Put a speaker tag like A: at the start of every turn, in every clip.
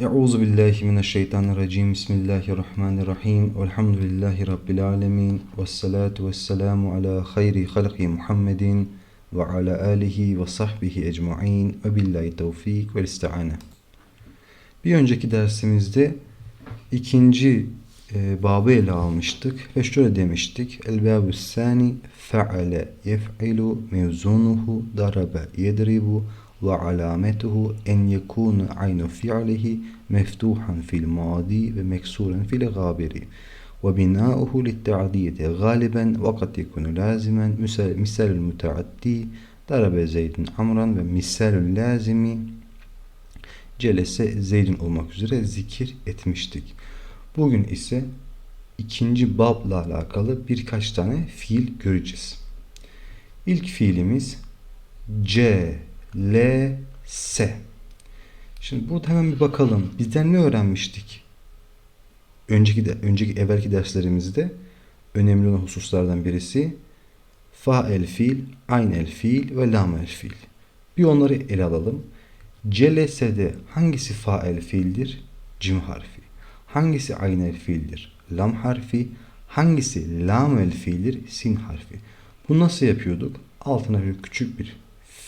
A: Euzu billahi mineşşeytanirracim. Bismillahirrahmanirrahim. Elhamdülillahi rabbil alamin. Ves salatu vesselamu ala hayri halqi Muhammedin ve ala alihi ve sahbihi ecmaîn. Ve billahi tevfik ve isti'ane. Bir önceki dersimizde ikinci e, babı ele almıştık ve şöyle demiştik. El babus sani fe'ale yef'ilu mevzunuhu darabe yedribu ve alametuhu en yekunu aynu fi'lihi meftuhan fil madi ve meksuren fil gabiri galiben ve kad yekunu lazimen misal müteaddi darabe zeydin amran ve misal lazimi celese zeydin olmak üzere zikir etmiştik. Bugün ise ikinci babla alakalı birkaç tane fiil göreceğiz. İlk fiilimiz C, L, S. Şimdi burada hemen bir bakalım. Bizden ne öğrenmiştik? Önceki de, önceki evvelki derslerimizde önemli olan hususlardan birisi fa el fiil, ayn el fiil ve lam el fiil. Bir onları ele alalım. CLS'de hangisi fa el fiildir? Cim harfi. Hangisi ayn el fiildir? Lam harfi. Hangisi lam el fiildir? Sin harfi. Bu nasıl yapıyorduk? Altına bir küçük bir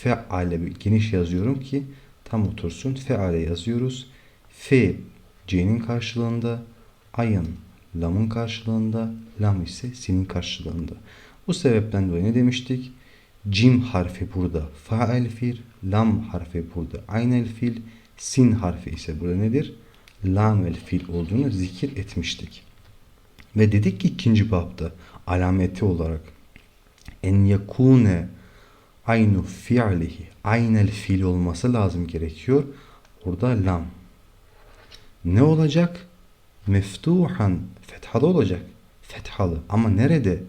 A: feale geniş yazıyorum ki tam otursun. Feale yazıyoruz. F C'nin karşılığında, ayın lamın karşılığında, lam ise sinin karşılığında. Bu sebepten dolayı ne demiştik? Cim harfi burada faal fiil, lam harfi burada aynel fiil, sin harfi ise burada nedir? Lam el fiil olduğunu zikir etmiştik. Ve dedik ki ikinci babda alameti olarak en yakune aynu fi'lihi aynel fiil olması lazım gerekiyor. Burada lam. Ne olacak? Meftuhan fethalı olacak. Fethalı. Ama nerede?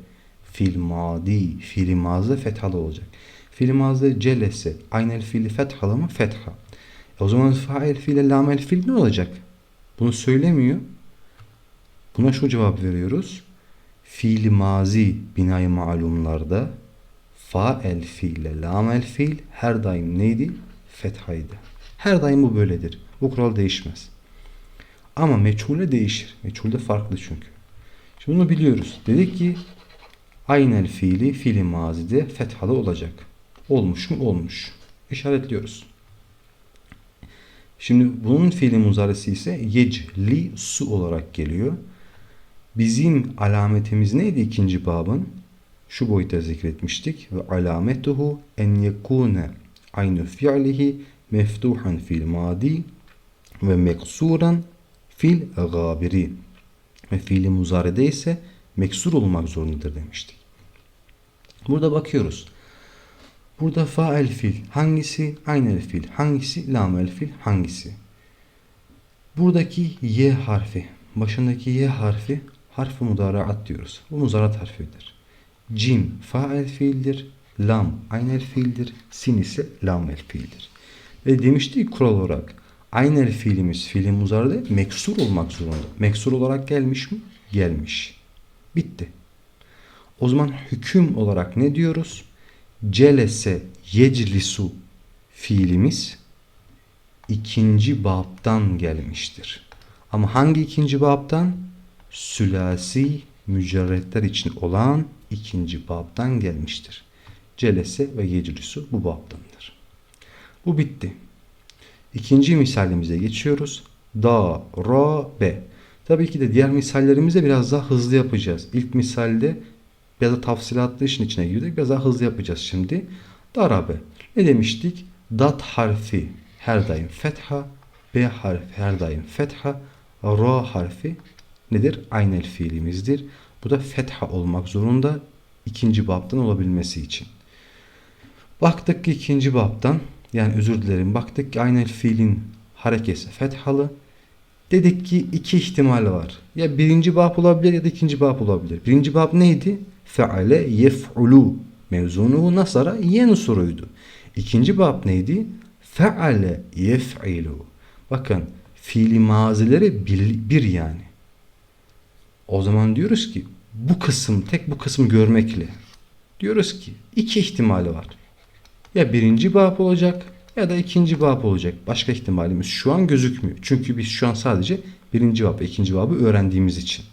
A: Fil madi. Fiili mazda fethalı olacak. Fiil mazda celese. Aynel fiili fethalı mı? Fetha. E o zaman fail fiile lamel fiil ne olacak? Bunu söylemiyor. Buna şu cevap veriyoruz. Fiil mazi binayı malumlarda fa el fiile lam el fiil her daim neydi? Fethaydı. Her daim bu böyledir. Bu kural değişmez. Ama meçhule değişir. Meçhulde farklı çünkü. Şimdi bunu biliyoruz. Dedik ki aynel fiili fiili mazide fethalı olacak. Olmuş mu? Olmuş. İşaretliyoruz. Şimdi bunun fiili muzaresi ise yecli su olarak geliyor. Bizim alametimiz neydi ikinci babın? Şu boyuta zikretmiştik. Ve alametuhu en yekune aynı fi'lihi meftuhan fil madi ve meksuran fil gabiri. Ve fiili muzarede ise meksur olmak zorundadır demiştik. Burada bakıyoruz. Burada fael fil hangisi? Aynel fil hangisi? Lamel fil hangisi? Buradaki y harfi, başındaki y harfi harf-ı mudaraat diyoruz. Bu muzarat harfidir. Cim fael fiildir. Lam aynel fiildir. Sin ise lamel fiildir. Ve demiştik kural olarak aynel fiilimiz fiili muzarada meksur olmak zorunda. Meksur olarak gelmiş mi? Gelmiş. Bitti. O zaman hüküm olarak ne diyoruz? Celese yeclisu fiilimiz ikinci babdan gelmiştir. Ama hangi ikinci babdan? Sülasi mücerretler için olan ikinci babdan gelmiştir. Celese ve yeclisu bu babdandır. Bu bitti. İkinci misalimize geçiyoruz. Da, ra, be. Tabii ki de diğer misallerimize biraz daha hızlı yapacağız. İlk misalde biraz da tafsilatlı işin içine girdik. Biraz daha hızlı yapacağız şimdi. Darabe. Ne demiştik? Dat harfi her daim fetha. B harfi her daim fetha. Ra harfi nedir? Aynel fiilimizdir. Bu da fetha olmak zorunda ikinci babdan olabilmesi için. Baktık ki ikinci babdan yani özür dilerim baktık ki aynel fiilin harekesi fethalı. Dedik ki iki ihtimal var. Ya birinci bab olabilir ya da ikinci bab olabilir. Birinci bab neydi? Feale yef'ulu mevzunuhu nasara yensuruydu. İkinci bab neydi? Feale yef'ilu. Bakın fiili mazileri bir, bir yani. O zaman diyoruz ki bu kısım tek bu kısmı görmekle diyoruz ki iki ihtimali var. Ya birinci bab olacak ya da ikinci bab olacak. Başka ihtimalimiz şu an gözükmüyor. Çünkü biz şu an sadece birinci bab ve ikinci babı öğrendiğimiz için.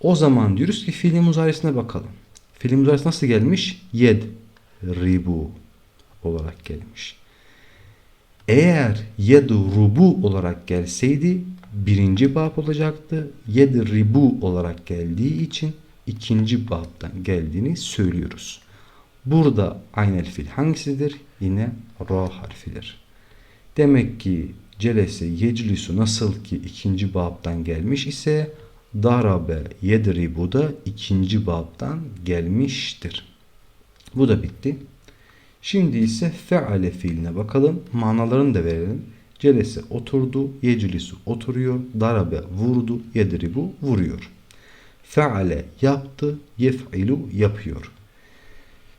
A: O zaman diyoruz ki fiil muzaresine bakalım. Fiil muzaresi nasıl gelmiş? Yed ribu olarak gelmiş. Eğer yedrubu olarak gelseydi birinci bab olacaktı. Yedribu olarak geldiği için ikinci babdan geldiğini söylüyoruz. Burada aynel fil hangisidir? Yine ra harfidir. Demek ki celese yeclisu nasıl ki ikinci babdan gelmiş ise darabe yedribu da ikinci babdan gelmiştir. Bu da bitti. Şimdi ise feale fiiline bakalım. Manalarını da verelim. Celese oturdu, yeclisu oturuyor, darabe vurdu, yedribu vuruyor. Feale yaptı, yef'ilu yapıyor.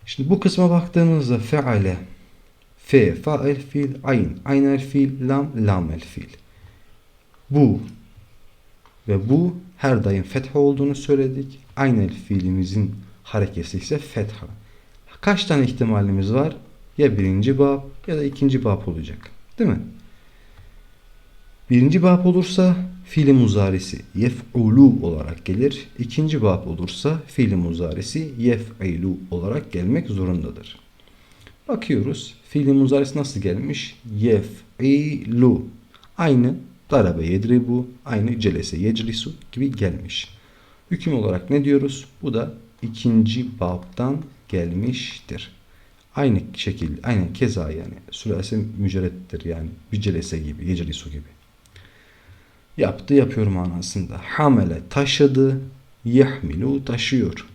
A: Şimdi bu kısma baktığımızda feale fe, fael fiil, ayn, aynel fiil, lam, lamel fiil. Bu ve bu her daim fetha olduğunu söyledik. Aynel fiilimizin harekesi ise fetha. Kaç tane ihtimalimiz var? Ya birinci bab ya da ikinci bab olacak. Değil mi? Birinci bab olursa fiili muzarisi yef'ulu olarak gelir. İkinci bab olursa fiili muzarisi yef'ilu olarak gelmek zorundadır. Bakıyoruz. Fiili muzarisi nasıl gelmiş? Yef'ilu. Aynı darabe yedribu, aynı celese yeclisu gibi gelmiş. Hüküm olarak ne diyoruz? Bu da ikinci babdan gelmiştir. Aynı şekilde, aynı keza yani süresi mücerrettir yani bir celese gibi, yeclisu gibi. Yaptı yapıyor manasında. Hamele taşıdı, yahmilu taşıyor.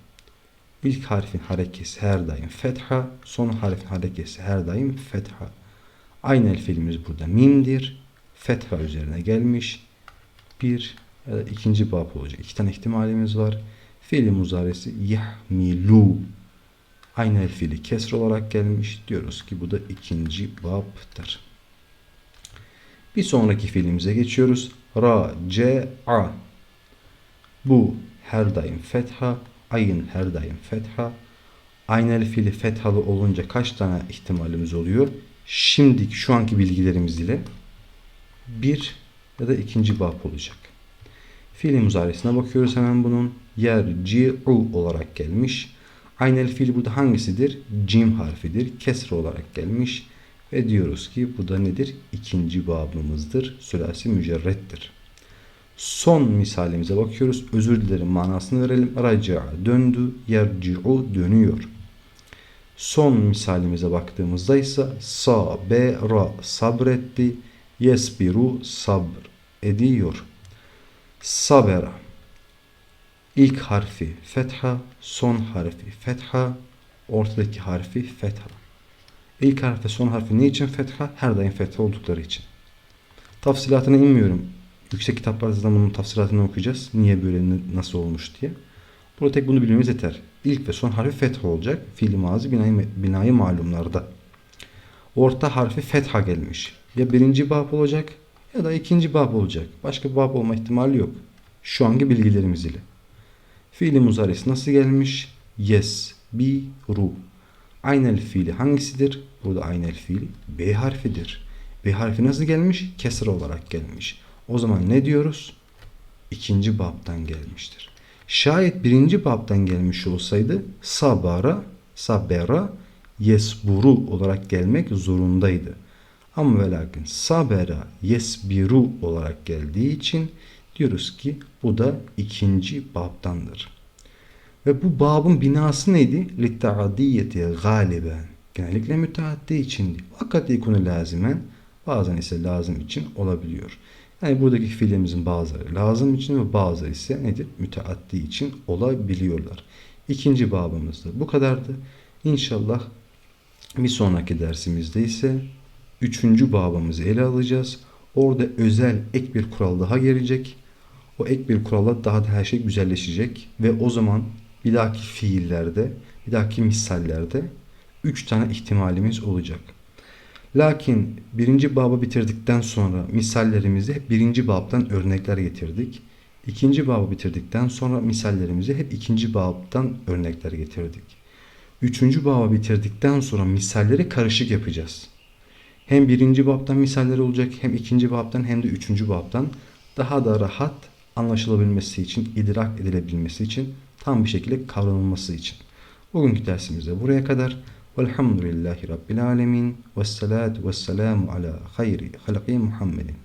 A: İlk harfin harekesi her daim fetha, son harfin harekesi her daim fetha. Aynı fiilimiz burada mimdir. Fetha üzerine gelmiş. Bir ya da ikinci bab olacak. İki tane ihtimalimiz var. Fiili muzaresi yahmilu. Aynı el fiili kesr olarak gelmiş. Diyoruz ki bu da ikinci babdır. Bir sonraki fiilimize geçiyoruz. Race'a. Bu her daim fetha. Ayın her daim fetha. Aynel fiili fethalı olunca kaç tane ihtimalimiz oluyor? Şimdiki şu anki bilgilerimiz ile bir ya da ikinci bab olacak. Fiili muzaresine bakıyoruz hemen bunun. Yerci'u olarak gelmiş. Aynel fiil burada hangisidir? Cim harfidir. Kesre olarak gelmiş. Ve diyoruz ki bu da nedir? İkinci babımızdır. Sülasi mücerrettir. Son misalimize bakıyoruz. Özür dilerim manasını verelim. Raca'a döndü. Yerci'u dönüyor. Son misalimize baktığımızda ise sabera sabretti. Yesbiru sabr ediyor. Sabera. İlk harfi fetha, son harfi fetha, ortadaki harfi fetha. İlk harf ve son harfi ne için fetha? Her daim fetha oldukları için. Tafsilatına inmiyorum. Yüksek kitaplarda da bunun tafsilatını okuyacağız. Niye böyle nasıl olmuş diye. Burada tek bunu bilmemiz yeter. İlk ve son harfi fetha olacak. Fiili mazi binayı, binayı malumlarda. Orta harfi fetha gelmiş. Ya birinci bab olacak ya da ikinci bab olacak. Başka bab olma ihtimali yok. Şu anki bilgilerimiz ile. Fiili muzaresi nasıl gelmiş? Yes, bi, ru. Aynel fiili hangisidir? Burada aynel fiili B harfidir. B harfi nasıl gelmiş? Kesra olarak gelmiş. O zaman ne diyoruz? İkinci babdan gelmiştir. Şayet birinci babdan gelmiş olsaydı sabara, sabera, yesburu olarak gelmek zorundaydı. Ama ve lakin sabera, yesbiru olarak geldiği için diyoruz ki bu da ikinci babdandır. Ve bu babın binası neydi? Litta'adiyeti galiben. Genellikle müteaddi için. Fakat ikunu lazimen bazen ise lazım için olabiliyor. Yani buradaki fiilimizin bazıları lazım için ve bazıları ise nedir? Müteaddi için olabiliyorlar. İkinci babımızda bu kadardı. İnşallah bir sonraki dersimizde ise üçüncü babımızı ele alacağız. Orada özel ek bir kural daha gelecek. O ek bir kurala daha da her şey güzelleşecek ve o zaman bir dahaki fiillerde, bir dahaki misallerde üç tane ihtimalimiz olacak. Lakin birinci babı bitirdikten sonra misallerimizi hep birinci babdan örnekler getirdik. İkinci babı bitirdikten sonra misallerimizi hep ikinci babdan örnekler getirdik. Üçüncü babı bitirdikten sonra misalleri karışık yapacağız. Hem birinci babtan misaller olacak hem ikinci babtan hem de üçüncü babtan daha da rahat anlaşılabilmesi için, idrak edilebilmesi için, tam bir şekilde kavranılması için. Bugünkü dersimizde buraya kadar. Velhamdülillahi Rabbil Alemin. Vessalatu vesselamu ala hayri halqi Muhammedin.